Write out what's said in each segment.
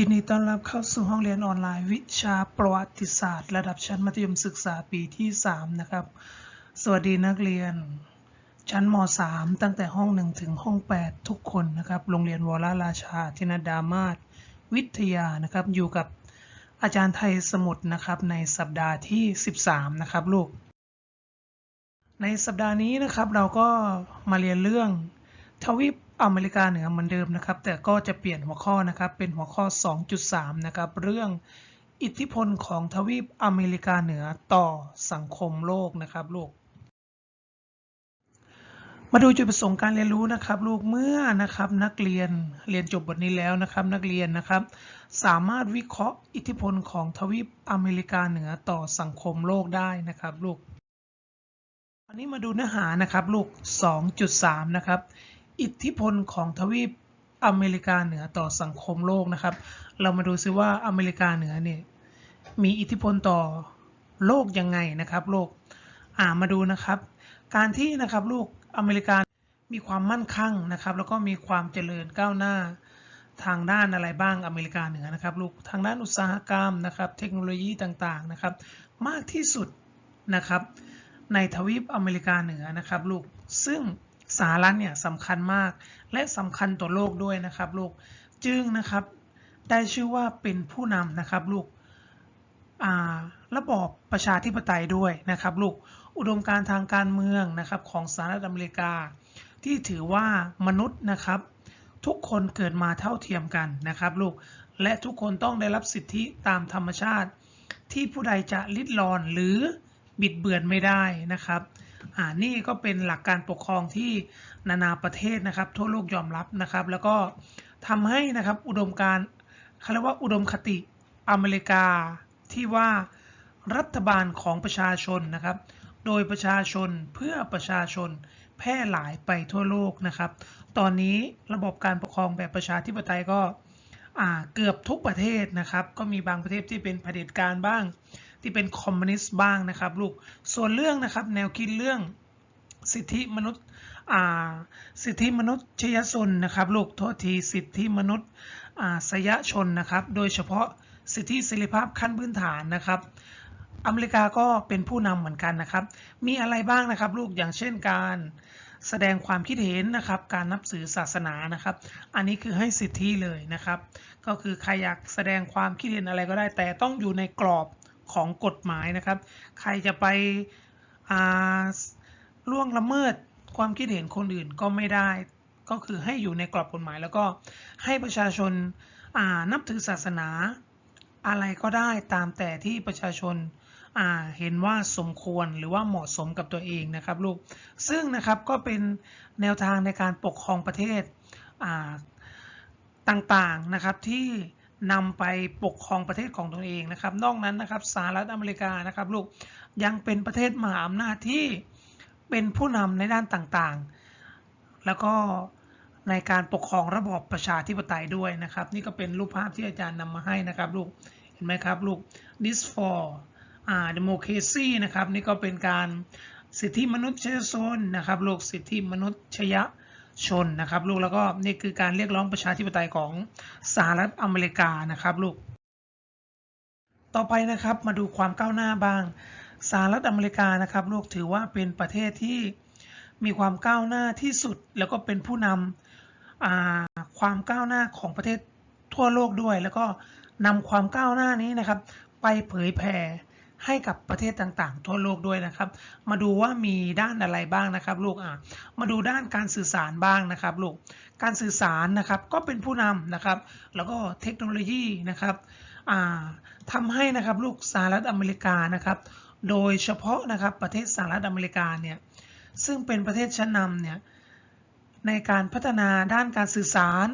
ยินดีต้อนรับเข้าสู่ห้องเรียนออนไลน์ วิชาประวัติศาสตร์ ระดับชั้นมัธยมศึกษาปีที่ 3 นะครับ สวัสดีนักเรียน ชั้นม .3 ตั้งแต่ห้อง 1 ถึงห้อง 8 ทุกคนนะครับ โรงเรียนวรราชาธินดามาศวิทยานะครับ อยู่กับอาจารย์ไทยสมุทรนะครับในสัปดาห์ที่ 13 นะครับลูก ในสัปดาห์นี้นะครับเราก็มาเรียนเรื่องทวีป อเมริกาเหนือเหมือนเดิมนะครับ แต่ก็จะเปลี่ยนหัวข้อนะครับ เป็นหัวข้อ 2.3 นะครับ เรื่องอิทธิพลของทวีปอเมริกาเหนือต่อสังคมโลกนะครับลูก มาดูจุดประสงค์การเรียนรู้นะครับลูกเมื่อนะครับนักเรียนเรียนจบบทนี้แล้วนะครับ นักเรียนนะครับ สามารถวิเคราะห์อิทธิพลของทวีปอเมริกาเหนือต่อสังคมโลกได้นะครับลูกวันนี้มาดูเนื้อหานะครับลูก 2.3 นะครับ อิทธิพลของทวีปอเมริกาเหนือต่อสังคมโลกนะครับ เรามาดูซิว่าอเมริกาเหนือเนี่ยมีอิทธิพลต่อโลกยังไงนะครับโลกอ่ามาดูนะครับ การที่นะครับลูกอเมริกามีความมั่นคงนะครับ แล้วก็มีความเจริญก้าวหน้าทางด้านอะไรบ้างอเมริกาเหนือนะครับลูกทางด้านอุตสาหกรรมนะครับ เทคโนโลยีต่างๆนะครับ มากที่สุดนะครับในทวีปอเมริกาเหนือนะครับลูกซึ่ง สหรัฐเนี่ยสำคัญมาก และสำคัญต่อโลกด้วยนะครับลูกจึงนะครับได้ชื่อว่าเป็นผู้นำนะครับลูกระบอบประชาธิปไตยด้วยนะครับลูกอุดมการทางการเมืองนะครับของสหรัฐอเมริกา ที่ถือว่ามนุษย์นะครับ ทุกคนเกิดมาเท่าเทียมกันนะครับลูกและทุกคนต้องได้รับสิทธิตามธรรมชาติ ที่ผู้ใดจะลิดรอนหรือบิดเบือนไม่ได้นะครับ อ่านี่ก็เป็นหลักการปกครองที่นานาประเทศนะครับ ทั่วโลกยอมรับนะครับ แล้วก็ทำให้นะครับอุดมการเขาเรียกว่าอุดมคติอเมริกาที่ว่ารัฐบาลของประชาชนนะครับ โดยประชาชนเพื่อประชาชนแพร่หลายไปทั่วโลกนะครับ ตอนนี้ระบบการปกครองแบบประชาธิปไตยก็เกือบทุกประเทศนะครับ ก็มีบางประเทศที่เป็นเผด็จการบ้าง ที่เป็นคอมมิวนิสต์บ้างนะครับลูก ส่วนเรื่องนะครับแนวคิดเรื่องสิทธิมนุษย์สิทธิมนุษยชนนะครับลูกโทษทีสิทธิมนุษย์สยชนนะครับ โดยเฉพาะสิทธิเสรีภาพขั้นพื้นฐานนะครับ อเมริกาก็เป็นผู้นำเหมือนกันนะครับ มีอะไรบ้างนะครับลูกอย่างเช่นการแสดงความคิดเห็นนะครับ การนับถือศาสนานะครับ อันนี้คือให้สิทธิเลยนะครับ ก็คือใครอยากแสดงความคิดเห็นอะไรก็ได้แต่ต้องอยู่ในกรอบ ของกฎหมายนะครับ ใครจะไปล่วงละเมิดความคิดเห็นคนอื่นก็ไม่ได้ ก็คือให้อยู่ในกรอบกฎหมาย แล้วก็ให้ประชาชนนับถือศาสนาอะไรก็ได้ตามแต่ที่ประชาชนเห็นว่าสมควรหรือว่าเหมาะสมกับตัวเองนะครับลูก ซึ่งนะครับก็เป็นแนวทางในการปกครองประเทศต่างๆนะครับที่ นำไปปกครองประเทศของตนเองนะครับ นอกนั้นนะครับสหรัฐอเมริกานะครับลูกยังเป็นประเทศมหาอำนาจที่เป็นผู้นำในด้านต่างๆ แล้วก็ในการปกครองระบอบประชาธิปไตยด้วยนะครับ นี่ก็เป็นรูปภาพที่อาจารย์นำมาให้นะครับลูกเห็นไหมครับลูก this for democracy นะครับ นี่ก็เป็นการสิทธิมนุษยชนนะครับลูกสิทธิมนุษย ชนนะครับลูกแล้วก็นี่คือการเรียกร้องประชาธิปไตยของสหรัฐอเมริกานะครับลูก ต่อไปนะครับมาดูความก้าวหน้าบ้างสหรัฐอเมริกานะครับลูกถือว่าเป็นประเทศที่มีความก้าวหน้าที่สุด แล้วก็เป็นผู้นำความก้าวหน้าของประเทศทั่วโลกด้วย แล้วก็นำความก้าวหน้านี้นะครับ ไปเผยแผ่ ให้กับประเทศต่างๆ ทั่วโลกด้วยนะครับ มาดูว่ามีด้านอะไรบ้างนะครับ ลูกอะมาดูด้านการสื่อสารบ้างนะครับ ลูกการสื่อสารนะครับก็เป็นผู้นำนะครับ แล้วก็เทคโนโลยีนะครับทำให้นะครับลูกสหรัฐอเมริกานะครับ โดยเฉพาะนะครับประเทศสหรัฐอเมริกาเนี่ยซึ่งเป็นประเทศชั้นนำเนี่ยในการพัฒนาด้านการสื่อสาร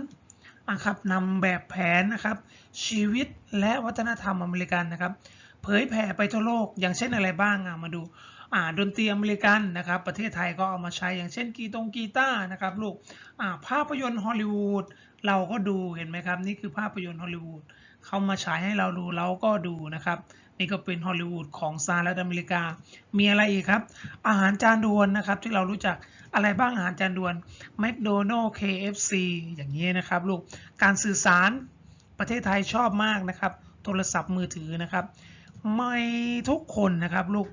นะครับนำแบบแผนนะครับชีวิตและวัฒนธรรมอเมริกันนะครับ เผยแผ่ไปทั่วโลก อย่างเช่นอะไรบ้างอะมาดูอ่าดนตรีอเมริกันนะครับ ประเทศไทยก็เอามาใช้อย่างเช่นกีตงกีตาร์นะครับลูกอ่าภาพยนตร์ฮอลลีวูดเราก็ดูเห็นไหมครับ นี่คือภาพยนตร์ฮอลลีวูดเขามาฉายให้เราดูเราก็ดูนะครับ นี่ก็เป็นฮอลลีวูดของสหรัฐอเมริกา มีอะไรอีกครับ อาหารจานด่วนนะครับที่เรารู้จักอะไรบ้างอาหารจานด่วนแมคโดนัลล์ KFC อย่างนี้นะครับลูกการสื่อสารประเทศไทยชอบมากนะครับ โทรศัพท์มือถือนะครับ ไม่ทุกคนนะครับลูก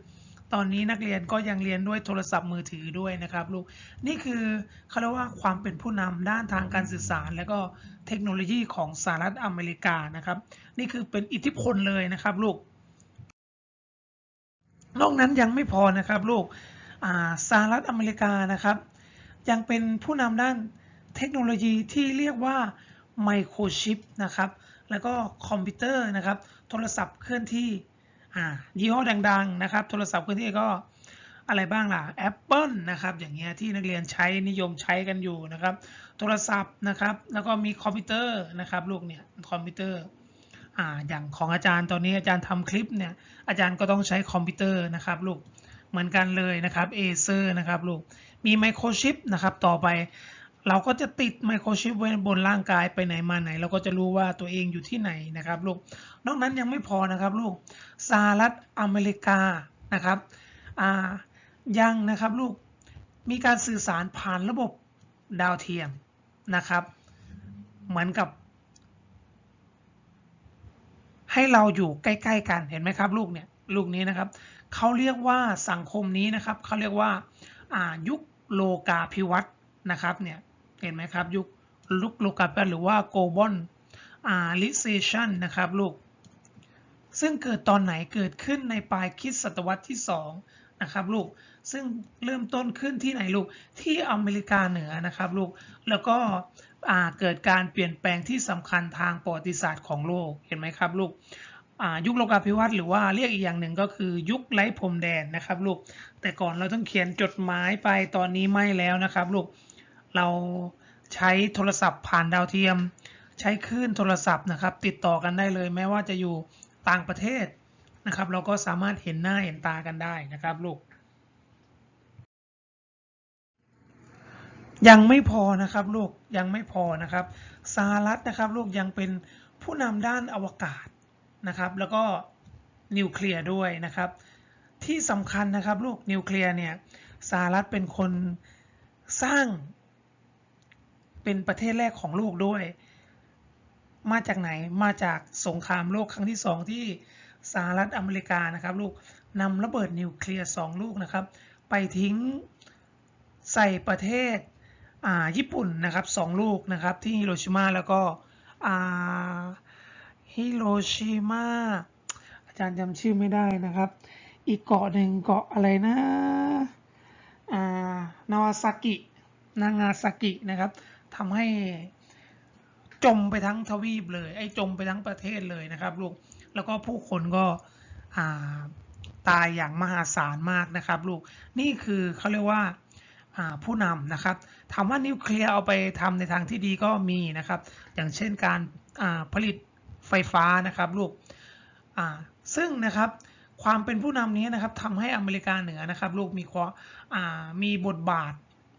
ตอนนี้นักเรียนก็ยังเรียนด้วยโทรศัพท์มือถือด้วยนะครับลูกนี่คือเขาเรียกว่าความเป็นผู้นำด้านทางการสื่อสาร และก็เทคโนโลยีของสหรัฐอเมริกานะครับ นี่คือเป็นอิทธิพลเลยนะครับลูกนอกนั้นยังไม่พอนะครับลูกสหรัฐอเมริกานะครับ ยังเป็นผู้นำด้านเทคโนโลยีที่เรียกว่าไมโครชิปนะครับ แล้วก็คอมพิวเตอร์นะครับ โทรศัพท์เคลื่อนที่ อ่ายี่ห้อดังๆนะครับ โทรศัพท์เคลื่อนที่ก็อะไรบ้างล่ะ Apple นะครับ อย่างเงี้ยที่นักเรียนใช้นิยมใช้กันอยู่นะครับ โทรศัพท์นะครับ แล้วก็มีคอมพิวเตอร์นะครับ ลูกเนี่ยคอมพิวเตอร์อ่าอย่างของอาจารย์ตอนนี้อาจารย์ทำคลิปเนี่ยอาจารย์ก็ต้องใช้คอมพิวเตอร์นะครับลูกเหมือนกันเลยนะครับเอเซอร์นะครับลูกมีไมโครชิปนะครับต่อไป เราก็จะติดไมโครชิปไว้บนร่างกายไปไหนมาไหน เราก็จะรู้ว่าตัวเองอยู่ที่ไหนนะครับลูก นอกนั้นยังไม่พอนะครับลูกสหรัฐอเมริกานะครับอ่ายังนะครับลูกมีการสื่อสารผ่านระบบดาวเทียมนะครับ เหมือนกับ ให้เราอยู่ใกล้ ๆ กันเห็นไหมครับ ลูกเนี่ยลูกนี้นะครับเขาเรียกว่าสังคมนี้นะครับเขาเรียกว่ายุคโลกาภิวัตน์นะครับเนี่ย เห็นไหมครับ ยุคลุกโลกาภิวัตน์หรือว่า global realization นะครับลูก ซึ่งเกิดตอนไหนเกิดขึ้นในปลายคริสตศตวรรษที่ 2 นะครับลูก ซึ่งเริ่มต้นขึ้นที่ไหนลูก ที่อเมริกาเหนือนะครับลูก แล้วก็เกิดการเปลี่ยนแปลงที่สำคัญทางประวัติศาสตร์ของโลก เห็นไหมครับลูกยุคโลกาภิวัตน์หรือว่าเรียกอีกอย่างหนึ่งก็คือยุคไร้พรมแดนนะครับลูก แต่ก่อนเราต้องเขียนจดหมายไปตอนนี้ไม่แล้วนะครับลูก เราใช้โทรศัพท์ผ่านดาวเทียม ใช้คลื่นโทรศัพท์นะครับ ติดต่อกันได้เลย แม้ว่าจะอยู่ต่างประเทศนะครับ เราก็สามารถเห็นหน้าเห็นตากันได้นะครับลูก ยังไม่พอนะครับลูกยังไม่พอนะครับสหรัฐนะครับลูกยังเป็นผู้นำด้านอวกาศนะครับ แล้วก็นิวเคลียร์ด้วยนะครับ ที่สำคัญนะครับลูกนิวเคลียร์เนี่ยสหรัฐเป็นคนสร้าง เป็นประเทศแรกของโลกด้วย มาจากไหนมาจากสงครามโลกครั้งที่สองที่สหรัฐอเมริกานะครับลูกนำระเบิดนิวเคลียร์สองลูกนะครับ ไปทิ้งใส่ประเทศญี่ปุ่นนะครับสองลูกนะครับที่ฮิโรชิมาแล้วก็ฮิโรชิมาอาจารย์จำชื่อไม่ได้นะครับ อีกเกาะหนึ่งเกาะอะไรนะนาวาซากินางาซากินะครับ ทำให้จมไปทั้งทวีปเลย ไอ้จมไปทั้งประเทศเลยนะครับลูก แล้วก็ผู้คนก็ตายอย่างมหาศาลมากนะครับลูก นี่คือเขาเรียกว่าผู้นำนะครับถามว่านิวเคลียร์เอาไปทำในทางที่ดีก็มีนะครับ อย่างเช่นการผลิตไฟฟ้านะครับลูกซึ่งนะครับความเป็นผู้นำนี้นะครับทำให้อเมริกาเหนือนะครับลูกมีความมีบทบาท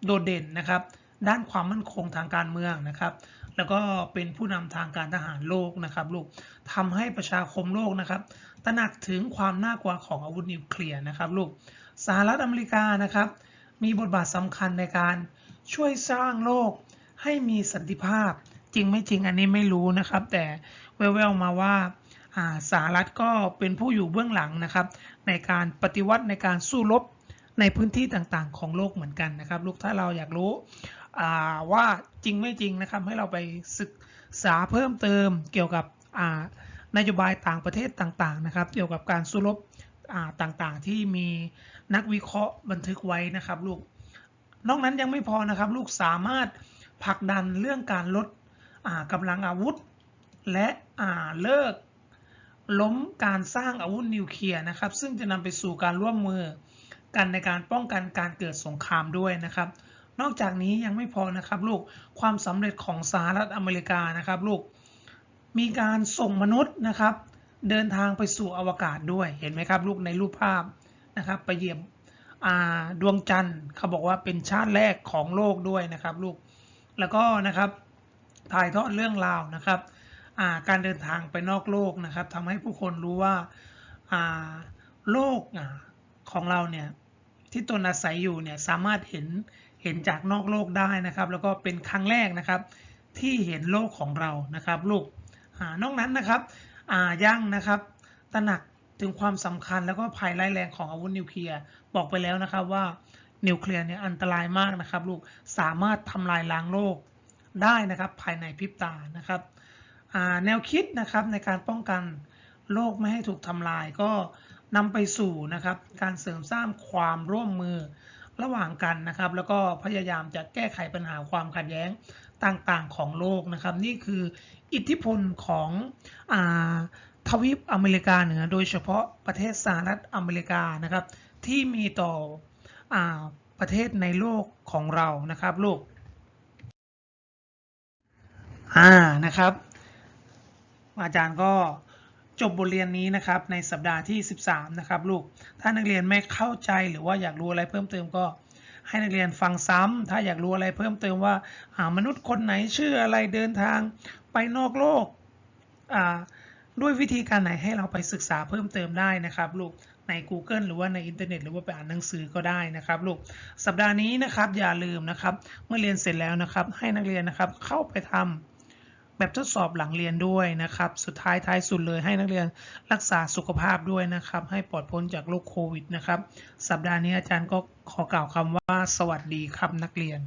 โดดเด่นนะครับ ด้านความมั่นคงทางการเมืองนะครับ แล้วก็เป็นผู้นำทางการทหารโลกนะครับลูกทำให้ประชาคมโลกนะครับตระหนักถึงความน่ากลัวของอาวุธนิวเคลียร์นะครับลูกสหรัฐอเมริกานะครับ มีบทบาทสำคัญในการช่วยสร้างโลกให้มีสันติภาพจริงไม่จริงอันนี้ไม่รู้นะครับ แต่แววๆมาว่าสหรัฐก็เป็นผู้อยู่เบื้องหลังนะครับ ในการปฏิวัติในการสู้รบ ในพื้นที่ต่างๆ ของโลกเหมือนกันนะครับ ลูกถ้าเราอยากรู้ว่าจริงไม่จริงนะครับ ให้เราไปศึกษาเพิ่มเติมเกี่ยวกับนโยบายต่างประเทศต่างๆนะครับ เกี่ยวกับการสู้รบต่างๆ ที่มีนักวิเคราะห์บันทึกไว้นะครับลูกนอกนั้นยังไม่พอนะครับ ลูกสามารถผลักดันเรื่องการลดกำลังอาวุธ และเลิกล้มการสร้างอาวุธนิวเคลียร์นะครับ ซึ่งจะนำไปสู่การร่วมมือ กันในการป้องกันการเกิดสงครามด้วยนะครับ นอกจากนี้ยังไม่พอนะครับลูกความสำเร็จของสหรัฐอเมริกานะครับลูกมีการส่งมนุษย์นะครับ เดินทางไปสู่อวกาศด้วยเห็นไหมครับลูกในรูปภาพนะครับไปเยี่ยมดวงจันทร์เขาบอกว่าเป็นชาติแรกของโลกด้วยนะครับลูกแล้วก็นะครับถ่ายทอดเรื่องราวนะครับการเดินทางไปนอกโลกนะครับทำให้ผู้คนรู้ว่าโลกของเราเนี่ย ที่ตนอาศัยอยู่เนี่ยสามารถเห็นเห็นจากนอกโลกได้นะครับ แล้วก็เป็นครั้งแรกนะครับ ที่เห็นโลกของเรานะครับลูกอ่านอกนั้นนะครับอ่างนะครับตระหนักถึงความสำคัญแล้วก็ภัยร้ายแรงของอาวุธนิวเคลียร์บอกไปแล้วนะครับว่านิวเคลียร์เนี่ยอันตรายมากนะครับลูกสามารถทำลายล้างโลกได้นะครับภายในพริบตานะครับแนวคิดนะครับในการป้องกันโลกไม่ให้ถูกทำลายก็ นำไปสู่นะครับการเสริมสร้างความร่วมมือระหว่างกันนะครับ แล้วก็พยายามจะแก้ไขปัญหาความขัดแย้งต่างๆของโลกนะครับ นี่คืออิทธิพลของอาทวีปอเมริกาเหนือโดยเฉพาะประเทศสหรัฐอเมริกานะครับ ที่มีต่ออประเทศในโลกของเรานะครับลูกอ่านะครับ อาจารย์ก็ จบบทเรียนนี้นะครับในสัปดาห์ที่ 13 นะครับลูก ถ้านักเรียนไม่เข้าใจหรือว่าอยากรู้อะไรเพิ่มเติมก็ให้นักเรียนฟังซ้ำถ้าอยากรู้อะไรเพิ่มเติมว่าามนุษย์คนไหนชื่ออะไรเดินทางไปนอกโลกด้วยวิธีการไหนให้เราไปศึกษาเพิ่มเติมได้นะครับลูกใน Google หรือว่าในอินเทอร์เน็ตหรือว่าไปอ่านหนังสือก็ได้นะครับลูกสัปดาห์นี้นะครับอย่าลืมนะครับเมื่อเรียนเสร็จแล้วนะครับให้นักเรียนนะครับเข้าไปทำ แบบทดสอบหลังเรียนด้วยนะครับ สุดท้ายท้ายสุดเลยให้นักเรียนรักษาสุขภาพด้วยนะครับ ให้ปลอดพ้นจากโรคโควิดนะครับ สัปดาห์นี้อาจารย์ก็ขอกล่าวคำว่าสวัสดีครับนักเรียน